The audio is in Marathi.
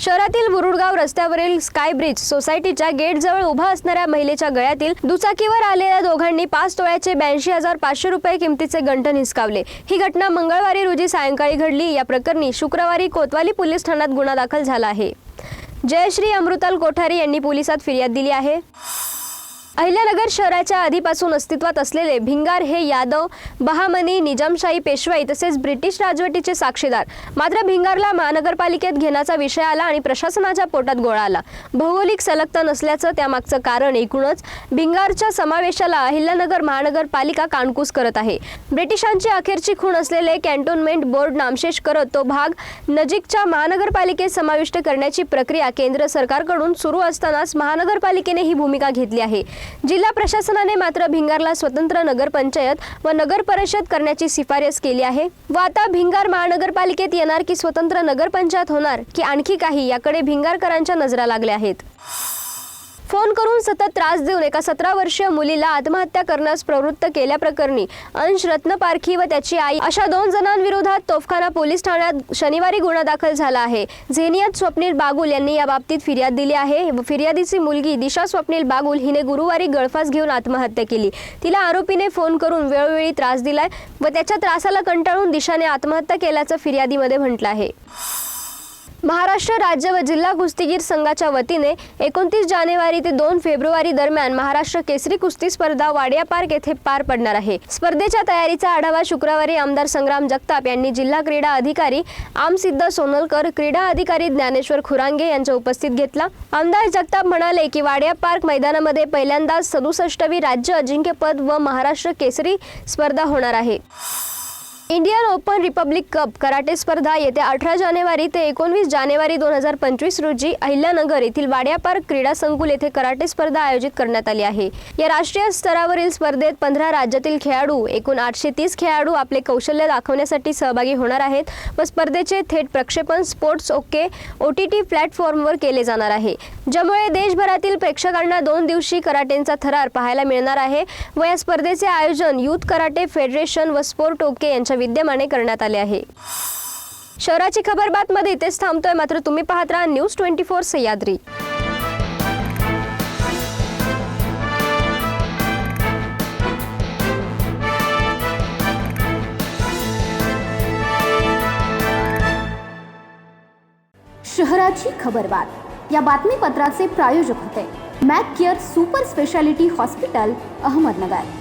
शहरातील मुरुडगाव रस्त्यावरील स्काय ब्रिज सोसायटीच्या गेटजवळ उभा असणाऱ्या महिलेच्या गळ्यातील दुचाकीवर आलेल्या दोघांनी पाच तोळ्याचे ब्याऐंशी हजार पाचशे रुपये किमतीचे गंठन हिसकावले. ही घटना मंगळवारी रोजी सायंकाळी घडली. या प्रकरणी शुक्रवारी कोतवाली पोलीस ठाण्यात गुन्हा दाखल झाला आहे. जयश्री अमृताल कोठारी यांनी पोलिसात फिर्याद दिली आहे. अहिल्यानगर शहराच्या आधीपासून अस्तित्वात असलेले भिंगार हे यादव बहामनी निजामशाही पेशवाई तसेच ब्रिटिश राजवटीचे साक्षीदार. मात्र भिंगारला महानगरपालिकेत घेण्याचा विषय आला आणि प्रशासनाच्या पोटात गोळा आला. भौगोलिक सलगता नसल्याचं त्यामागचं कारण एकूणच भिंगारच्या समावेशाला अहिल्यानगर महानगरपालिका कानकूस करत आहे. ब्रिटिशांची अखेरची खूण असलेले कॅन्टोन्मेंट बोर्ड नामशेष करत तो भाग नजीकच्या महानगरपालिकेत समाविष्ट करण्याची प्रक्रिया केंद्र सरकारकडून सुरू असतानाच महानगरपालिकेने ही भूमिका घेतली आहे. जिल्हा प्रशासनाने मात्र भिंगारला स्वतंत्र नगरपंचायत व नगर परिषद करण्याची शिफारस केली आहे. व आता भिंगार महानगरपालिकेत येणार की स्वतंत्र नगरपंचायत होणार की आणखी काही याकडे भिंगारकरांच्या नजरा लागल्या आहेत. फोन करून सतत त्रास देऊन एका सतरा वर्षीय मुलीला आत्महत्या करण्यास प्रवृत्त केल्याप्रकरणी अंश रत्नपारखी व त्याची आई अशा दोन जणांविरोधात तोफखाना पोलीस ठाण्यात शनिवारी गुन्हा दाखल झाला आहे. झेनियत स्वप्नील बागुल यांनी या बाबतीत फिर्याद दिली आहे. व फिर्यादीची मुलगी दिशा स्वप्नील बागुल हिने गुरुवारी गळफास घेऊन आत्महत्या केली. तिला आरोपीने फोन करून वेळोवेळी त्रास दिलाय व त्याच्या त्रासाला कंटाळून दिशाने आत्महत्या केल्याचं फिर्यादीमध्ये म्हटलं आहे. महाराष्ट्र राज्य व जिल्हा कुस्तीगीर संघाच्या वतीने एकोणतीस जानेवारी ते दोन फेब्रुवारी दरम्यान महाराष्ट्र केसरी कुस्ती स्पर्धा वाडिया पार्क येथे पार पडणार आहे. स्पर्धेच्या तयारीचा आढावा शुक्रवारी आमदार संग्राम जगताप यांनी जिल्हा क्रीडा अधिकारी आमसिद्ध सोनलकर क्रीडा अधिकारी ज्ञानेश्वर खुरांगे यांच्या उपस्थित घेतला. आमदार जगताप म्हणाले की वाडिया पार्क मैदानामध्ये पहिल्यांदाच सदुसष्टवी राज्य अजिंक्यपद व महाराष्ट्र केसरी स्पर्धा होणार आहे. Indian open republic cup karate स्पर्धा येत्या अठरा जानेवारी ते एकोणवीस जानेवारी दोन हजार पंचवीस रोजी अहिल्यानगर येथील वाड्यापार पार्क क्रीडा संकुल येथे कराटे स्पर्धा आयोजित करण्यात आली आहे. या राष्ट्रीय स्तरावरील स्पर्धेत पंधरा राज्यातील खेळाडू एकूण आठशे तीस खेळाडू आपले कौशल्य दाखवण्यासाठी सहभागी होणार आहेत व स्पर्धेचे थेट प्रक्षेपण sports okay O T T प्लॅटफॉर्मवर केले जाणार आहे. ज्यामुळे देशभरातील प्रेक्षकांना दोन दिवशी कराटेंचा थरार पाहायला मिळणार आहे व या स्पर्धेचे आयोजन युथ कराटे फेडरेशन व स्पोर्ट ओके यांच्या विद्यमाने करण्यात आले आहे. शहराची खबर बातमध्ये इथेच थांबतोय. मात्र तुम्ही पाहत राहा न्यूज ट्वेंटी फोर सह्याद्री. शहराची खबरबात या बातमीपत्राचे प्रायोजक होते. Mac care super speciality hospital Ahmednagar.